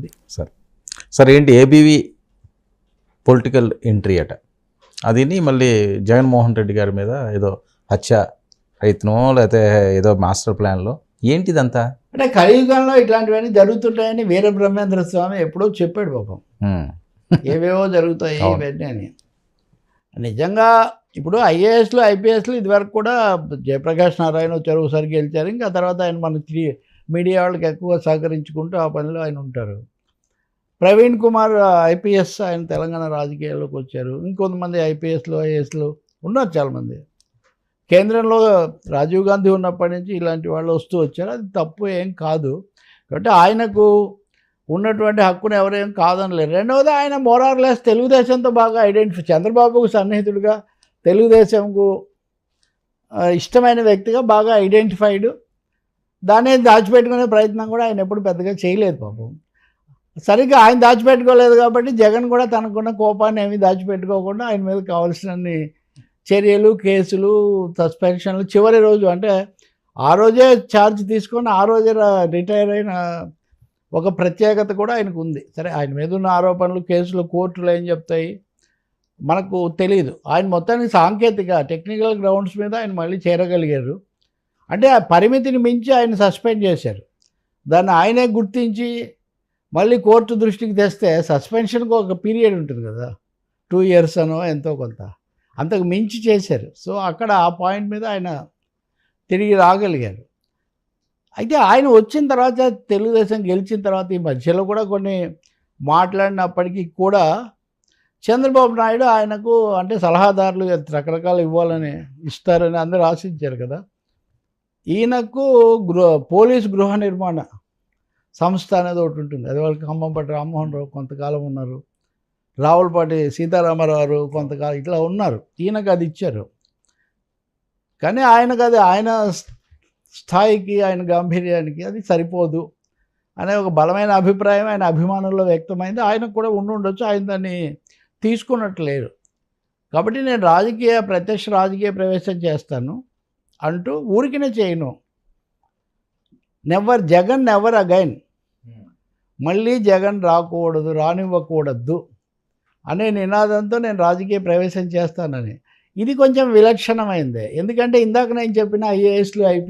అది sir. Sir ఏంటి? ABV political entry అట. అదిని మళ్ళీ జగన్మోహన్ రెడ్డి గారి మీద ఏదో హత్య ప్రయత్నమో లేకపోతే ఏదో మాస్టర్ ప్లాన్లో ఏంటిదంతా? అంటే కలియుగంలో ఇట్లాంటివన్నీ జరుగుతుంటాయని వీర బ్రహ్మేంద్ర స్వామి ఎప్పుడో చెప్పాడు పాపం. ఏవేవో జరుగుతాయి. ఇవన్నీ అని. నిజంగా ఇప్పుడు ఐఏఎస్లు ఐపీఎస్లు ఇదివరకు కూడా జయప్రకాష్ నారాయణ వచ్చారు ఒకసారి గెలిచారు. ఇంకా తర్వాత ఆయన మన త్రీ- మీడియా వాళ్ళకి ఎక్కువ సహకరించుకుంటూ ఆ పనిలో ఆయన ఉంటారు. ప్రవీణ్ కుమార్ ఐపీఎస్ ఆయన తెలంగాణ రాజకీయాల్లోకి వచ్చారు. ఇంకొంతమంది ఐపీఎస్లు ఐఏఎస్లు ఉన్నారు చాలామంది. కేంద్రంలో రాజీవ్ గాంధీ ఉన్నప్పటి నుంచి ఇలాంటి వాళ్ళు వస్తూ వచ్చారు. అది తప్పు ఏం కాదు. కాబట్టి ఆయనకు ఉన్నటువంటి హక్కును ఎవరేం కాదనలేరు. రెండవది ఆయన మోరార్లెస్ తెలుగుదేశంతో బాగా ఐడెంటిఫై చంద్రబాబుకు సన్నిహితుడిగా తెలుగుదేశంకు ఇష్టమైన వ్యక్తిగా బాగా ఐడెంటిఫైడ్. దాన్ని దాచిపెట్టుకునే ప్రయత్నం కూడా ఆయన ఎప్పుడు పెద్దగా చేయలేదు పాపం. సరిగ్గా ఆయన దాచిపెట్టుకోలేదు కాబట్టి జగన్ కూడా తనకున్న కోపాన్ని ఏమీ దాచిపెట్టుకోకుండా ఆయన మీద కావాల్సినన్ని చర్యలు కేసులు సస్పెన్షన్లు చివరి రోజు అంటే ఆ రోజే ఛార్జ్ తీసుకొని ఆ రోజే రిటైర్ అయిన ఒక ప్రత్యేకత కూడా ఆయనకు ఉంది. సరే ఆయన మీద ఉన్న ఆరోపణలు కేసులు కోర్టులు ఏం చెప్తాయి మనకు తెలియదు ఆయన మొత్తానికి సాంకేతిక టెక్నికల్ గ్రౌండ్స్ మీద ఆయన మళ్ళీ చేరగలిగారు. అంటే ఆ పరిమితిని మించి ఆయన సస్పెండ్ చేశారు. దాన్ని ఆయనే గుర్తించి మళ్ళీ కోర్టు దృష్టికి తెస్తే సస్పెన్షన్కి ఒక పీరియడ్ ఉంటుంది కదా టూ ఇయర్స్ అనో ఎంతో కొంత. అంతకు మించి చేశారు. సో అక్కడ ఆ పాయింట్ మీద ఆయన తిరిగి రాగలిగారు. అయితే ఆయన వచ్చిన తర్వాత తెలుగుదేశం గెలిచిన తర్వాత ఈ మధ్యలో కూడా కొన్ని మాట్లాడినప్పటికీ కూడా చంద్రబాబు నాయుడు ఆయనకు అంటే సలహాదారులు రకరకాలు ఇవ్వాలని ఇస్తారని అందరూ ఆశించారు కదా. ఈయనకు గృహ పోలీస్ గృహ నిర్మాణ సంస్థ అనేది ఒకటి ఉంటుంది. అది వాళ్ళకి ఖమ్మంపాటి రామ్మోహన్ రావు కొంతకాలం ఉన్నారు. రావులపాటి సీతారామరావు కొంతకాలం ఇట్లా ఉన్నారు. ఈయనకు అది ఇచ్చారు. కానీ ఆయనకు అది ఆయన స్థాయికి ఆయన గాంభీర్యానికి అది సరిపోదు అనే ఒక బలమైన అభిప్రాయం ఆయన అభిమానుల్లో వ్యక్తమైంది. ఆయనకు కూడా ఉండుండొచ్చు ఆయన దాన్ని తీసుకున్నట్టు లేరు. కాబట్టి నేను రాజకీయ ప్రత్యక్ష రాజకీయ ప్రవేశం చేస్తాను. అంటూ ఊరికినే చేయను. నెవర్ జగన్ నెవర్ అగైన్ మళ్ళీ జగన్ రాకూడదు రానివ్వకూడదు అనే నినాదంతో నేను రాజకీయ ప్రవేశం చేస్తానని. ఇది కొంచెం విలక్షణమైందే. ఎందుకంటే ఇందాక నేను చెప్పిన ఐఏఎస్లు ఐపీ